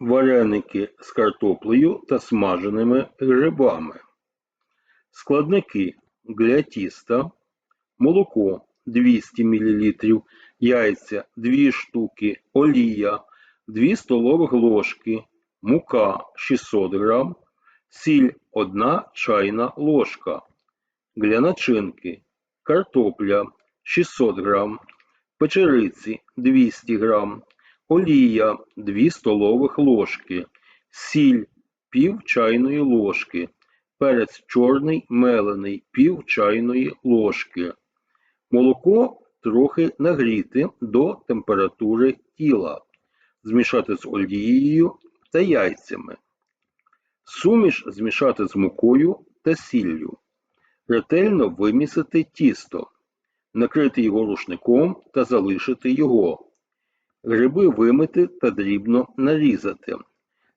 Вареники з картоплею та смаженими грибами. Складники для тіста, молоко 200 мл, яйця 2 штуки, олія 2 столових ложки, мука 600 г, сіль 1 чайна ложка. Для начинки картопля 600 г, печериці 200 г, олія 2 столових ложки, сіль пів чайної ложки, перець чорний мелений пів чайної ложки. Молоко трохи нагріти до температури тіла, змішати з олією та яйцями. Суміш змішати з мукою та сіллю. Ретельно вимісити тісто, накрити його рушником та залишити його. Гриби вимити та дрібно нарізати.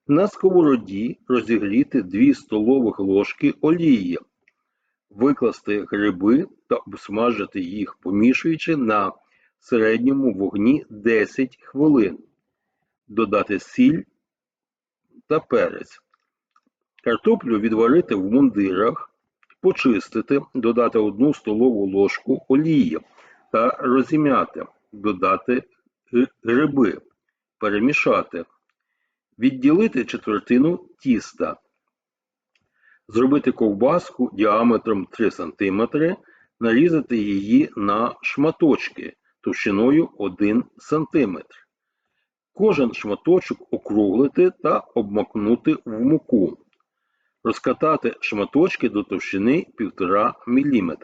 На сковороді розігріти 2 столових ложки олії. Викласти гриби та обсмажити їх, помішуючи на середньому вогні 10 хвилин. Додати сіль та перець. Картоплю відварити в мундирах, почистити, додати 1 столову ложку олії та розім'яти, додати гриби, перемішати, відділити четвертину тіста, зробити ковбаску діаметром 3 см, нарізати її на шматочки товщиною 1 см. Кожен шматочок округлити та обмакнути в муку. Розкатати шматочки до товщини 1,5 мм.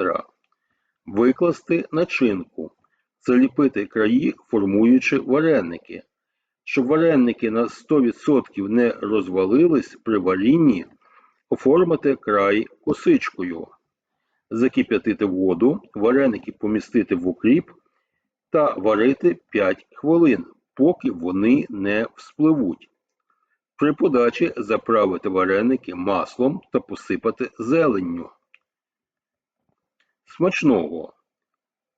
Викласти начинку. Заліпити краї, формуючи вареники. Щоб вареники на 100% не розвалились при варінні, оформити край косичкою. Закип'ятити воду, вареники помістити в укріп та варити 5 хвилин, поки вони не вспливуть. При подачі заправити вареники маслом та посипати зеленню. Смачного!